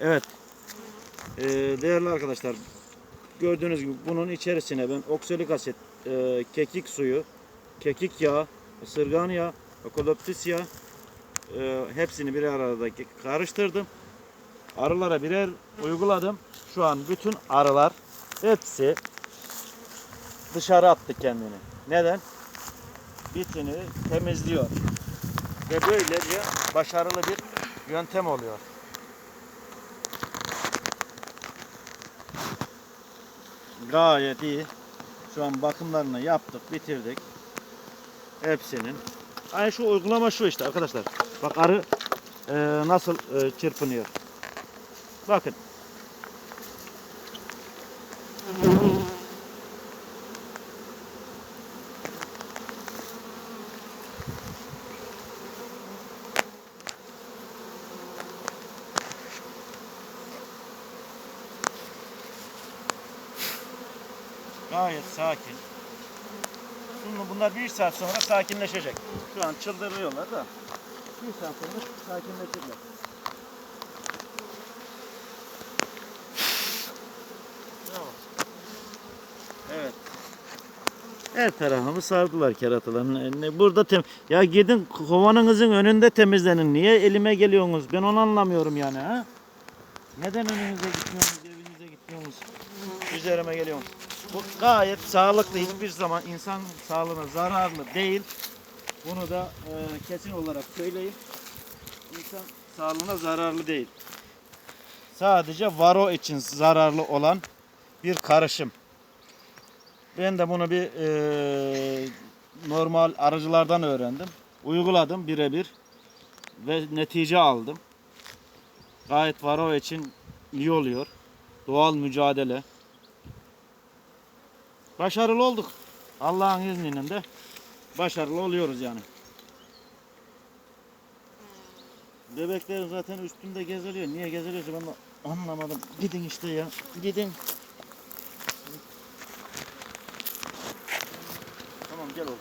Evet. Ee, değerli arkadaşlar gördüğünüz gibi bunun içerisine ben oksalik asit, e, kekik suyu, kekik yağı, ısırgan yağı, ökoloptis yağı e, hepsini bir arada karıştırdım. Arılara birer uyguladım. Şu an bütün arılar hepsi dışarı attı kendini. Neden? Bitini temizliyor. Ve böylece başarılı bir yöntem oluyor. Gayet iyi. Şu an bakımlarını yaptık, bitirdik. Hepsinin. Aynı şu uygulama şu işte arkadaşlar. Bak arı e, nasıl e, çırpınıyor. Bakın. Gayet sakin. Şimdi bunlar bir saat sonra sakinleşecek. Şu an çıldırıyorlar da. Bir saat sonra sakinleşirler. Evet. Her tarafımı sardılar kerataların. Burada tem ya gidin kovanınızın önünde temizlenin. Niye elime geliyorsunuz? Ben onu anlamıyorum yani ha. Neden önünüze gitmiyorsunuz, evinize gitmiyorsunuz? Üzerime geliyorsunuz. Bu gayet sağlıklı. Hiçbir zaman insan sağlığına zararlı değil. Bunu da e, kesin olarak söyleyeyim. İnsan sağlığına zararlı değil. Sadece varo için zararlı olan bir karışım. Ben de bunu bir e, normal arıcılardan öğrendim. Uyguladım birebir ve netice aldım. Gayet varo için iyi oluyor. Doğal mücadele. Başarılı olduk. Allah'ın izniyle de başarılı oluyoruz yani. Bebekler zaten üstünde geziliyor. Niye geziliyorsa ben anlamadım. Gidin işte ya. Gidin. Tamam gel oğlum.